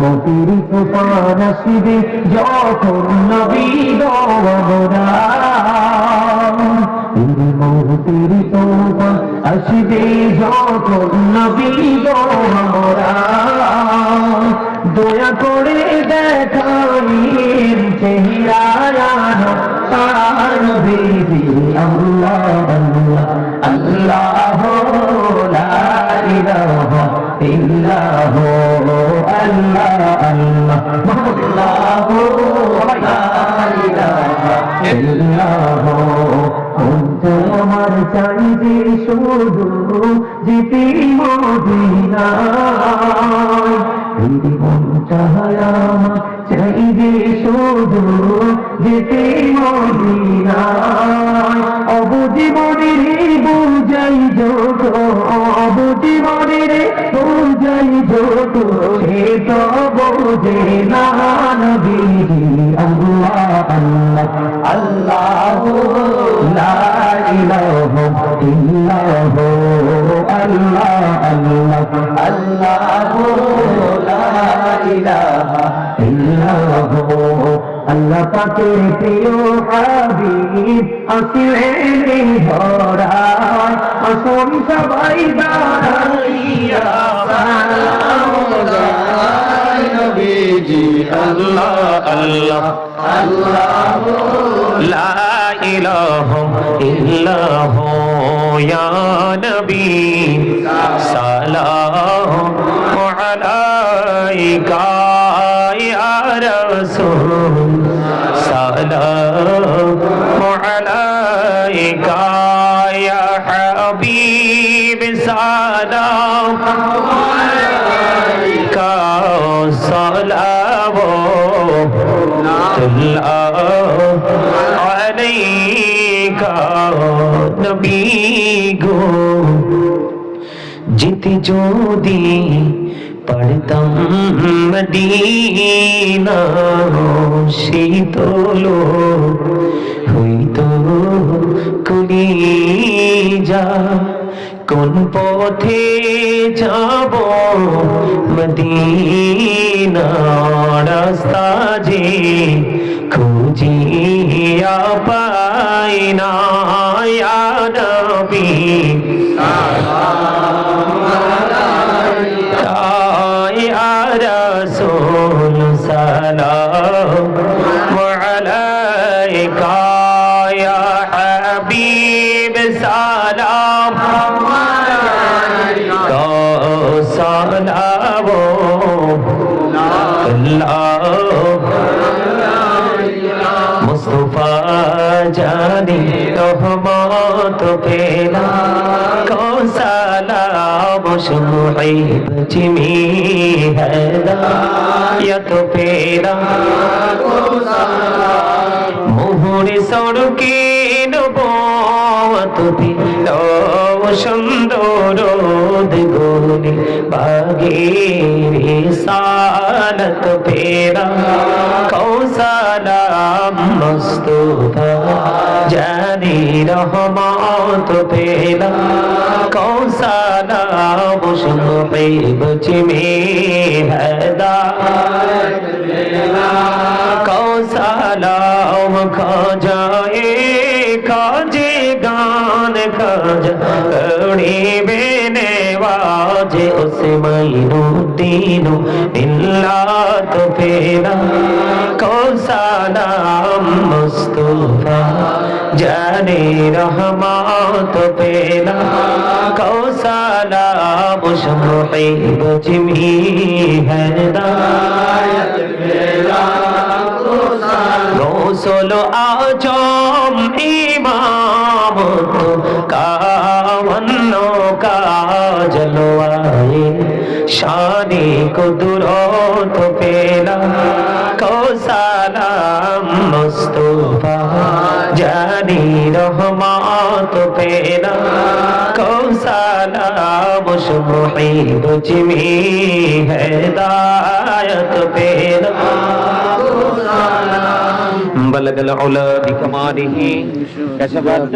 মতির তুফান আসিবে যখন নবী গোবরা মতির তুফান আসিবে যখন নবী গোবরা দয়া করে দেখাইন চেহারা তার বিবি আল্লাহ আল্লাহ আল্লাহ লা ইলাহা ইল্লাহ, আল্লাহ আল্লাহ মুহাম্মাদুল্লাহ লা ইলাহা ইল্লাহ আমার চাই যে শুধু যেতে মদিনায়। এই মন চাহায় আমার চাই যে শুধু যেতে মদিনায় অবজীবনের বুঝাই যত অবজীবনের বুঝাই যত সে তো বোঝে না নবীজি আল্লাহ আল্লাহ আল্লাহ লা ইলাহা ইল্লাহ আল্লাহ আল্লাহ আল্লাহ ইল্লাহ আল্লাহ পাকের প্রিয় হাবিব আসিলেন ধরায়, আসুন সবাই দাঁড়াইয়া নবীজি। আল্লাহ আল্লাহ আল্লাহ। লা ইলাহা ইয়া নবী। সালামু রাসূল সালামু আলাইকা ইয়া হাবিব সালামু আলাইকা সালামু আলাইকা নবী গো জিতে যদি পড়তাম মদিনা শীতল হইতো কুড়ি যা কোন পথে যাব মদিনা রাস্তা যে খুঁজিয়া পাই না ইয়া নবী বানাবো মুস্তফা জানি রহমত পেলা। কৌসালাম শুহেব জিমি হত পেরা মোহরে সড়কে নব তুমি সুন্দর বাগের সালত পেরা কৌসালাম মুস্তফা জানি রহমত পেলা কৌসালাম শুহাইব জিমি হেদায়ত পেলা নেওয়াজে উসে মাইনুদ্দিন মিল্লাত ফেরা কৌসালাম মুস্তফা, জানে রহমাত পেলা কৌসালাম শুহাইব জিমি হেদায়ত পেলা রসুল আজম ইমাম কামন্ন शानी को दुरो तो पेला को सलाम मुस्तफा जानी रहमा तो पेला को सलाम शुही रुजमी हैदायत पेला बलगल उला बिकमारी कैसे बात